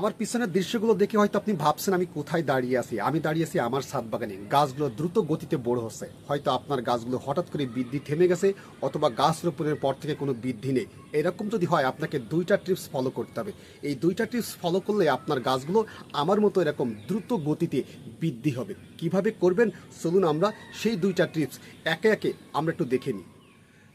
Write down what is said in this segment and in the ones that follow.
আমার পিছনের দৃশ্যগুলো দেখে হয়তো আপনি ভাবছেন, আমি কোথায় দাঁড়িয়ে আছি? আমি দাঁড়িয়ে আছি আমার ছাদ বাগানে। গাছগুলো দ্রুত গতিতে বড় হচ্ছে। হয়তো আপনার গাছগুলো হঠাৎ করে বৃদ্ধি থেমে গেছে অথবা গাছ রোপণের পর থেকে কোনো বৃদ্ধি নেই। এরকম যদি হয়, আপনাকে দুইটা টিপস ফলো করতে হবে। এই দুইটা টিপস ফলো করলে আপনার গাছগুলো আমার মতো এরকম দ্রুত গতিতে বৃদ্ধি হবে। কীভাবে করবেন? চলুন আমরা সেই দুইটা টিপস একে একে আমরা একটু দেখে নিই।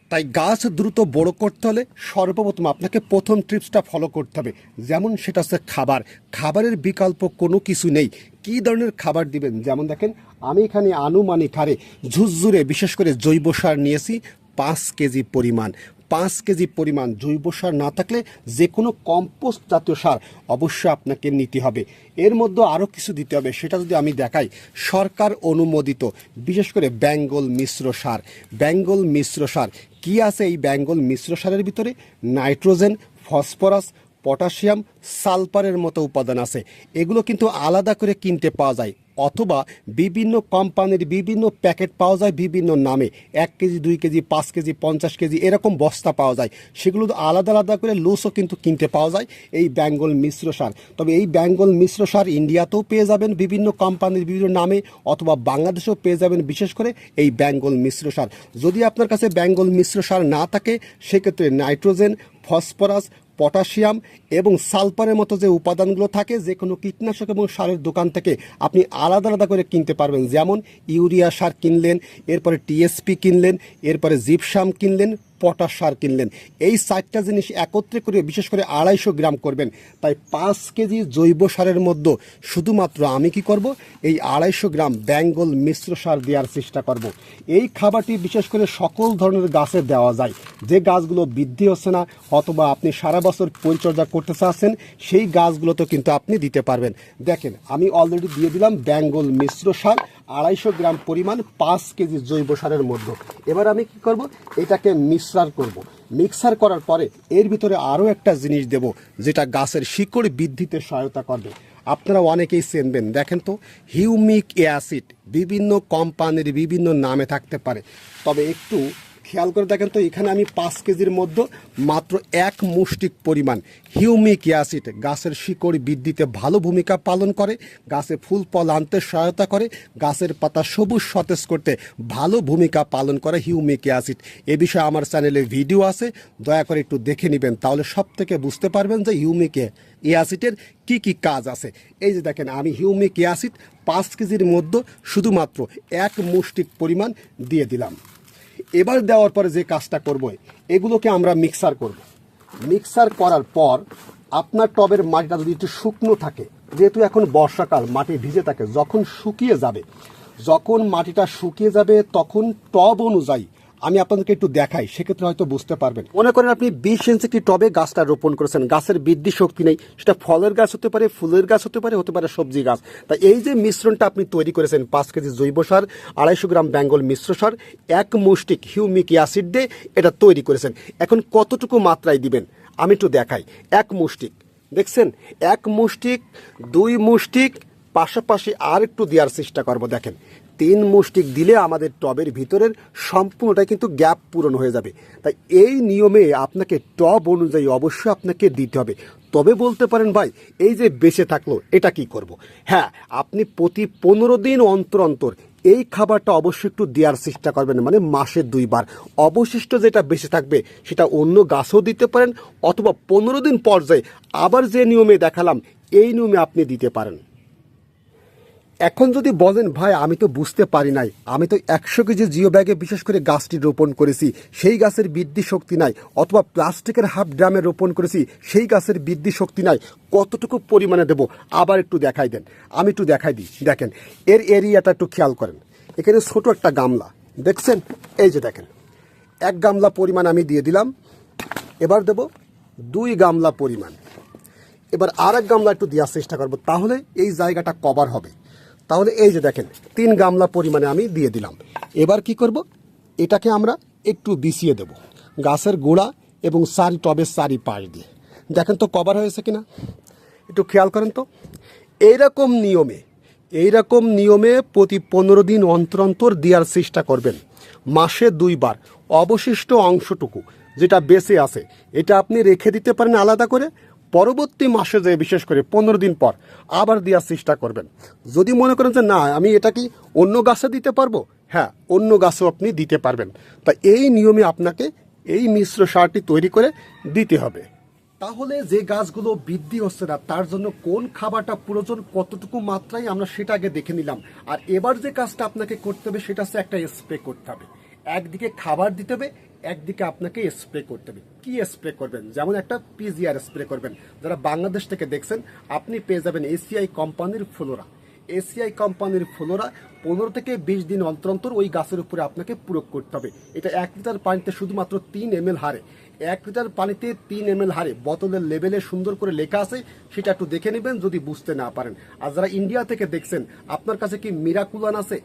তাই গাছ দ্রুত বড় করতে হলে সর্বপ্রথম আপনাকে প্রথম ট্রিপসটা ফলো করতে হবে। যেমন সেটা হচ্ছে খাবার। খাবারের বিকল্প কোনো কিছু নেই। কী ধরনের খাবার দিবেন? যেমন দেখেন, আমি এখানে আনুমানিক হারে ঝুরঝুরে, বিশেষ করে জৈব সার নিয়েছি, পাঁচ কেজি পরিমাণ। পাঁচ কেজি পরিমাণ জৈব সার না থাকলে যে কোনো কম্পোস্ট জাতীয় সার অবশ্যই আপনাকে নিতে হবে। এর মধ্যে আরও কিছু দিতে হবে, সেটা যদি আমি দেখাই। সরকার অনুমোদিত, বিশেষ করে বেঙ্গল মিশ্র সার। বেঙ্গল মিশ্র সার, কি আছে এই বেঙ্গল মিশ্র সারের ভিতরে? নাইট্রোজেন, ফসফরাস, পটাশিয়াম, সালফারের মতো উপাদান আছে। এগুলো কিন্তু আলাদা করে কিনতে পাওয়া যায়। অথবা বিভিন্ন কোম্পানির বিভিন্ন প্যাকেট পাওয়া যায় বিভিন্ন নামে। এক কেজি, দুই কেজি, পাঁচ কেজি, পঞ্চাশ কেজি এরকম বস্তা পাওয়া যায়। সেগুলো আলাদা আলাদা করে লুসও কিন্তু কিনতে পাওয়া যায় এই বেঙ্গল মিশ্র সার। তবে এই বেঙ্গল মিশ্র সার ইন্ডিয়াতেও পেয়ে যাবেন বিভিন্ন কোম্পানির বিভিন্ন নামে অথবা বাংলাদেশেও পেয়ে যাবেন বিশেষ করে এই বেঙ্গল মিশ্র সার। যদি আপনার কাছে বেঙ্গল মিশ্র সার না থাকে, সেক্ষেত্রে নাইট্রোজেন, ফসফরাস পটাশিয়াম এবং সালফারের মতো যে উপাদানগুলো থাকে যে কোনো কীটনাশক এবং সারের দোকান থেকে আপনি আলাদা আলাদা করে কিনতে পারবেন। যেমন ইউরিয়া সার কিনলেন, এরপরে টিএসপি কিনলেন, এরপরে জিপসাম কিনলেন পটাশ সার কিনলেন। এই চারটা জিনিস একত্রে করে বিশেষ করে আড়াইশো গ্রাম করবেন। তাই পাঁচ কেজি জৈব সারের মধ্যে শুধুমাত্র আমি কি করব? এই আড়াইশো গ্রাম বেঙ্গল মিশ্র সার দেওয়ার চেষ্টা করব। এই খাবারটি বিশেষ করে সকল ধরনের গাছে দেওয়া যায়। যে গাছগুলো বৃদ্ধি হচ্ছে না, অথবা আপনি সারা বছর পরিচর্যা করতে চাচ্ছেন, সেই গাছগুলোতে কিন্তু আপনি দিতে পারবেন। দেখেন, আমি অলরেডি দিয়ে দিলাম বেঙ্গল মিশ্র সার। আড়াইশো গ্রাম পরিমাণ পাঁচ কেজি জৈব সারের মধ্যে। এবার আমি কি করব? এটাকে মিক্সার করব। মিক্সার করার পরে এর ভিতরে আরও একটা জিনিস দেব, যেটা গাছের শিকড় বৃদ্ধিতে সহায়তা করবে। আপনারা অনেকেই চেনবেন। দেখেন তো, হিউমিক অ্যাসিড বিভিন্ন কোম্পানির বিভিন্ন নামে থাকতে পারে। তবে একটু খেয়াল করে দেখেন তো, এখানে আমি পাঁচ কেজির মধ্যে মাত্র এক মুষ্টিক পরিমাণ হিউমিক অ্যাসিড, গাছের শিকড় বৃদ্ধিতে ভালো ভূমিকা পালন করে, গাছে ফুল ফল আনতে সহায়তা করে, গাছের পাতা সবুজ সতেজ করতে ভালো ভূমিকা পালন করে হিউমিক অ্যাসিড। এ বিষয়ে আমার চ্যানেলে ভিডিও আছে, দয়া করে একটু দেখে নেবেন, তাহলে সব থেকে বুঝতে পারবেন যে হিউমিক অ্যাসিডের কি কি কাজ আছে। এই যে দেখেন, আমি হিউমিক অ্যাসিড পাঁচ কেজির মধ্যে শুধুমাত্র এক মুষ্টিক পরিমাণ দিয়ে দিলাম। এবার দেওয়ার পরে যে কাজটা করব, এগুলোকে আমরা মিক্সার করব। মিক্সার করার পর আপনার টবের মাটিটা যদি একটু শুকনো থাকে, যেহেতু এখন বর্ষাকাল, মাটি ভিজে থাকে, যখন শুকিয়ে যাবে, যখন মাটিটা শুকিয়ে যাবে, তখন টব অনুযায়ী আমি আপনাদেরকে একটু দেখাই, সেক্ষেত্রে হয়তো বুঝতে পারবেন। মনে করেন আপনি বিশ ইঞ্চি একটি টবে গাছটা রোপণ করেছেন, গাছের বৃদ্ধি শক্তি নেই। সেটা ফলের গাছ হতে পারে, ফুলের গাছ হতে পারে হতে পারে সবজি গাছ। তা এই যে মিশ্রণটা আপনি তৈরি করেছেন, পাঁচ কেজি জৈব সার, আড়াইশো গ্রাম বেঙ্গল মিশ্র সার, এক মুষ্টিক হিউমিক অ্যাসিড দিয়ে এটা তৈরি করেছেন। এখন কতটুকু মাত্রায় দিবেন? আমি একটু দেখাই। এক মুষ্টিক। দেখছেন? এক মুষ্টিক, দুই মুষ্টিক পাশাপাশি আর একটু দেওয়ার চেষ্টা করব। দেখেন, তিন মুষ্টিক দিলে আমাদের টবের ভিতরের সম্পূর্ণটা কিন্তু গ্যাপ পূরণ হয়ে যাবে। তাই এই নিয়মে আপনাকে টব অনুযায়ী অবশ্যই আপনাকে দিতে হবে। তবে বলতে পারেন ভাই, এই যে বেঁচে থাকল, এটা কি করব। হ্যাঁ আপনি প্রতি পনেরো দিন অন্তর অন্তর এই খাবারটা অবশ্যই একটু দেওয়ার চেষ্টা করবেন মানে মাসে দুইবার। অবশিষ্ট যেটা বেঁচে থাকবে, সেটা অন্য গাছও দিতে পারেন, অথবা পনেরো দিন পর্যায়ে আবার যে নিয়মে দেখালাম, এই নিয়মে আপনি দিতে পারেন। এখন যদি বলেন, ভাই, আমি তো বুঝতে পারি নাই। আমি তো একশো কেজি জিও ব্যাগে বিশেষ করে গাছটি রোপণ করেছি। সেই গাছের বৃদ্ধি শক্তি নাই। অথবা প্লাস্টিকের হাফ ড্রামে রোপণ করেছি। সেই গাছের বৃদ্ধি শক্তি নাই। কতটুকু পরিমাণে দেব? আবার একটু দেখাই দেন। আমি একটু দেখাই দিই। দেখেন, এর এরিয়াটা একটু খেয়াল করেন। এখানে ছোট একটা গামলা। দেখছেন? এই যে দেখেন। এক গামলা পরিমাণ আমি দিয়ে দিলাম। এবার দেব দুই গামলা পরিমাণ। এবার আর এক গামলা একটু দেওয়ার চেষ্টা করব। তাহলে এই জায়গাটা কভার হবে। তাহলে এই যে দেখেন, তিন গামলা পরিমাণে আমি দিয়ে দিলাম। এবার কি করব? এটাকে আমরা একটু বিছিয়ে দেব। গাছের গোড়া এবং সারি টবের সারি পাশ দিয়ে। দেখেন তো কভার হয়েছে কিনা? একটু খেয়াল করেন তো। এইরকম নিয়মে এইরকম নিয়মে প্রতি পনেরো দিন অন্তর অন্তর দেওয়ার চেষ্টা করবেন। মাসে দুইবার। অবশিষ্ট অংশটুকু যেটা বেঁচে আছে, এটা আপনি রেখে দিতে পারেন আলাদা করে পরবর্তী মাসে যে বিশেষ করে পনেরো দিন পর আবার দেওয়ার চেষ্টা করবেন। যদি মনে করেন যে না, আমি এটা কি অন্য গাছে দিতে পারব? হ্যাঁ অন্য গাছেও আপনি দিতে পারবেন। তা এই নিয়মে আপনাকে এই মিশ্র সারটি তৈরি করে দিতে হবে। তাহলে যে গাছগুলো বৃদ্ধি হচ্ছে না, তার জন্য কোন খাবারটা প্রয়োজন, কতটুকু মাত্রায়, আমরা সেটা আগে দেখে নিলাম। আর এবার যে কাজটা আপনাকে করতে হবে, সেটা হচ্ছে একটা স্প্রে করতে হবে। একদিকে খাবার দিতে হবে একদিকে আপনাকে স্প্রে করতে হবে। কি স্প্রে করবেন? যেমন একটা পিজিআর স্প্রে করবেন। যারা বাংলাদেশ থেকে দেখছেন, আপনি পেয়ে যাবেন এসিআই কোম্পানির ফ্লোরা। এসিআই কোম্পানির ফ্লোরা পনেরো থেকে বিশ দিন অন্তর অন্তর ওই গাছের উপরে আপনাকে প্রয়োগ করতে হবে। এটা এক লিটার পানিতে শুধুমাত্র তিন এম হারে। এক লিটার পানিতে তিন এম হারে বোতলের লেভেলে সুন্দর করে লেখা আছে, সেটা একটু দেখে নেবেন যদি বুঝতে না পারেন। আর যারা ইন্ডিয়া থেকে দেখছেন, আপনার কাছে কি মিরাকুলান আছে?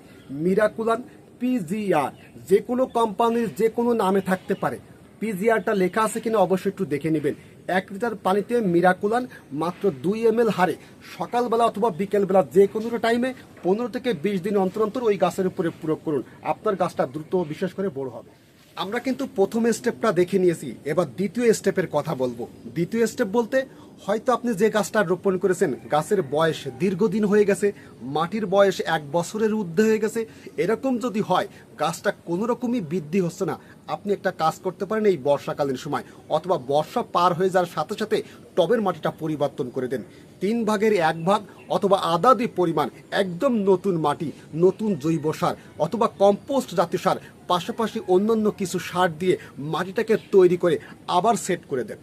মিরাকুলান পিজিআর যে কোনো কোম্পানির যে কোনো নামে থাকতে পারে। পিজিআরটা লেখা আছে কিনা অবশ্যই একটু দেখে নেবেন। এক লিটার পানিতে মিরাকুলান মাত্র দুই এম হারে। সকালবেলা অথবা বিকেলবেলা যে কোনো টাইমে পনেরো থেকে বিশ দিন অন্তর অন্তর ওই গাছের উপরে প্রয়োগ করুন। আপনার গাছটা দ্রুত, বিশেষ করে বড় হবে। আমরা কিন্তু প্রথম স্টেপটা দেখে নিয়েছি, এবার দ্বিতীয় স্টেপের কথা বলব। দ্বিতীয় স্টেপ বলতে, হয়তো আপনি যে গাছটা রোপণ করেছেন, গাছের বয়স দীর্ঘদিন হয়ে গেছে, মাটির বয়স এক বছরের ঊর্ধ্বে হয়ে গেছে, এরকম যদি হয় গাছটা কোনো রকমই বৃদ্ধি হচ্ছে না। আপনি একটা কাজ করতে পারেন এই বর্ষাকালীন সময়, অথবা বর্ষা পার হয়ে যাওয়ার সাথে সাথে টবের মাটিটা পরিবর্তন করে দেন। তিন ভাগের এক ভাগ অথবা আদা দি পরিমাণ একদম নতুন মাটি, নতুন জৈব সার অথবা কম্পোস্ট জাতীয় সার, পাশাপাশি অন্যান্য কিছু সার দিয়ে মাটিটাকে তৈরি করে আবার সেট করে দেন।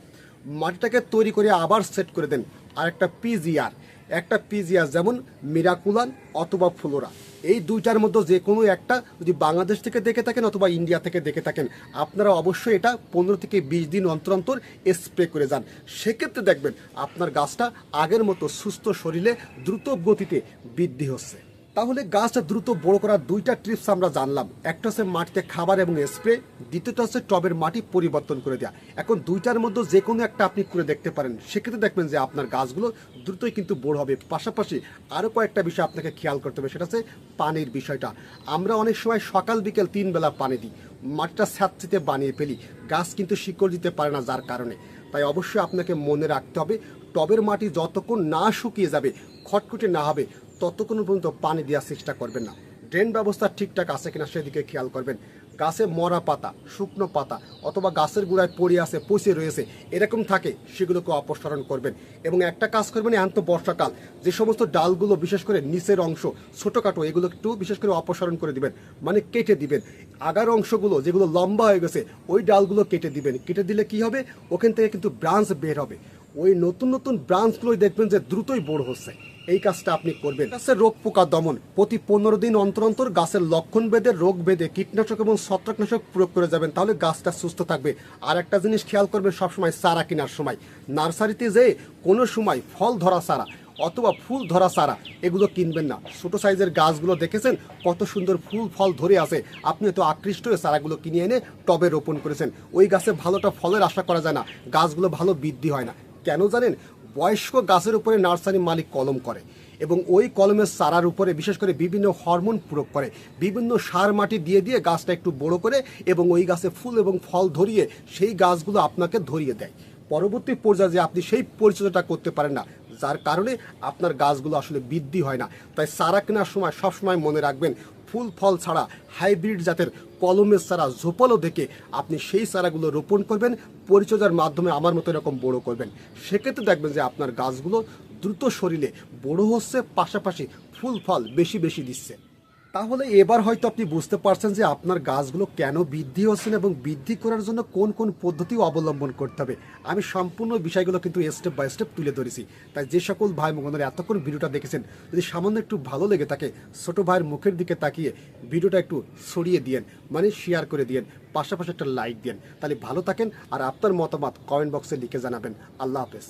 মাটিটাকে তৈরি করে আবার সেট করে দেন। আর একটা পিজিআর একটা পিজিআর যেমন মিরাকুলান অথবা ফ্লোরা। এই দুইটার মধ্যে যে কোনো একটা যদি বাংলাদেশ থেকে দেখে থাকেন অথবা ইন্ডিয়া থেকে দেখে থাকেন, আপনারা অবশ্যই এটা পনেরো থেকে বিশ দিন অন্তর অন্তর স্প্রে করে যান। সেক্ষেত্রে দেখবেন আপনার গাছটা আগের মতো সুস্থ শরীরে দ্রুত গতিতে বৃদ্ধি হচ্ছে। তাহলে গাছটা দ্রুত বড় করার দুইটা ট্রিপস আমরা জানলাম। একটা হচ্ছে মাটিতে খাবার এবং স্প্রে দ্বিতীয়টা হচ্ছে টবের মাটি পরিবর্তন করে দেওয়া এখন দুইটার মধ্যে যে কোনো একটা আপনি করে দেখতে পারেন। সেক্ষেত্রে দেখবেন যে আপনার গাছগুলো দ্রুতই কিন্তু বড় হবে। পাশাপাশি আরও কয়েকটা বিষয় আপনাকে খেয়াল করতে হবে, সেটা হচ্ছে পানির বিষয়টা। আমরা অনেক সময় সকাল বিকেল তিন বেলা পানি দিই। মাটিটা স্যাঁতচিতে বানিয়ে ফেলি। গাছ কিন্তু শিকড় দিতে পারে না যার কারণে। তাই অবশ্যই আপনাকে মনে রাখতে হবে, টবের মাটি যতক্ষণ না শুকিয়ে যাবে, খটখটে না হবে ততক্ষণ পর্যন্ত পানি দেওয়ার চেষ্টা করবেন না। ড্রেন ব্যবস্থা ঠিকঠাক আছে কিনা সেদিকে খেয়াল করবেন। গাছে মরা পাতা, শুকনো পাতা অথবা গাছের গোড়ায় পড়ে আছে, পচে রয়েছে, এরকম থাকে, সেগুলোকে অপসারণ করবেন। এবং একটা কাজ করবেন এখন তো বর্ষাকাল, যে সমস্ত ডালগুলো, বিশেষ করে নিচের অংশ, ছোটোখাটো, এগুলো একটু বিশেষ করে অপসারণ করে দিবেন মানে কেটে দিবেন। আগার অংশগুলো, যেগুলো লম্বা হয়ে গেছে, ওই ডালগুলো কেটে দিবেন। কেটে দিলে কি হবে? ওখান থেকে কিন্তু ব্রাঞ্চ বের হবে। ওই নতুন নতুন ব্রাঞ্চগুলোই দেখবেন যে দ্রুতই বড় হচ্ছে। এই কাজটা আপনি করবেন। গাছের রোগ পোকা দমন। প্রতি পনেরো দিন অন্তর অন্তর গাছের লক্ষণ বেদে রোগ বেদে কীটনাশক এবং ছত্রাকনাশক প্রয়োগ করে যাবেন, তাহলে গাছটা সুস্থ থাকবে। আর একটা জিনিস খেয়াল করবেন, সবসময় চারা কেনার সময়। নার্সারিতে যেয়ে কোনো সময় ফল ধরা চারা অথবা ফুল ধরা চারা, এগুলো কিনবেন না। ছোট সাইজের গাছগুলো দেখেছেন, কত সুন্দর ফুল, ফল ধরে আছে। আপনি তো আকৃষ্ট হয়ে চারাগুলো কিনে এনে টবে রোপণ করেছেন। ওই গাছে ভালোটা ফলের আশা করা যায় না। গাছগুলো ভালো বৃদ্ধি হয় না। কেন জানেন? বয়স্ক গাছের উপরে নার্সারি মালিক কলম করে এবং ওই কলমের চারার উপরে বিশেষ করে বিভিন্ন হরমোন প্রয়োগ করে, বিভিন্ন সার মাটি দিয়ে দিয়ে গাছটা একটু বড় করে এবং ওই গাছে ফুল এবং ফল ধরিয়ে সেই গাছগুলো আপনাকে ধরিয়ে দেয়। পরবর্তী পর্যায়ে আপনি সেই পরিচর্যাটা করতে পারেন না, যার কারণে আপনার গাছগুলো আসলে বৃদ্ধি হয় না। তাই চারা কেনার সময় সবসময় মনে রাখবেন ফুল ফল ছাড়া, হাইব্রিড জাতের কলমের চারা ঝোপালো দেখে আপনি সেই চারাগুলো রোপণ করবেন, পরিচর্যার মাধ্যমে আমার মতো এরকম বড়ো করবেন। সেক্ষেত্রে দেখবেন যে আপনার গাছগুলো দ্রুত শরীরে বড় হচ্ছে, পাশাপাশি ফুল ফল বেশি বেশি দিচ্ছে। তাহলে এবার হয়তো আপনি বুঝতে পারছেন যে আপনার গাছগুলো কেন বৃদ্ধি হচ্ছে এবং বৃদ্ধি করার জন্য কোন কোন পদ্ধতি অবলম্বন করতে হবে। আমি সম্পূর্ণ বিষয়গুলো কিন্তু স্টেপ বাই স্টেপ তুলে ধরেছি। তাই যে সকল ভাই বোনেরা এতক্ষণ ভিডিওটা দেখেছেন, যদি সামান্য একটু ভালো লেগে থাকে, ছোট ভাইয়ের মুখের দিকে তাকিয়ে ভিডিওটা একটু ছড়িয়ে দিয়েন মানে শেয়ার করে দিয়েন, পাশাপাশি একটা লাইক দিন তাহলে ভালো থাকেন আর আপনার মতামত কমেন্ট বক্সে লিখে জানাবেন। আল্লাহ হাফেজ।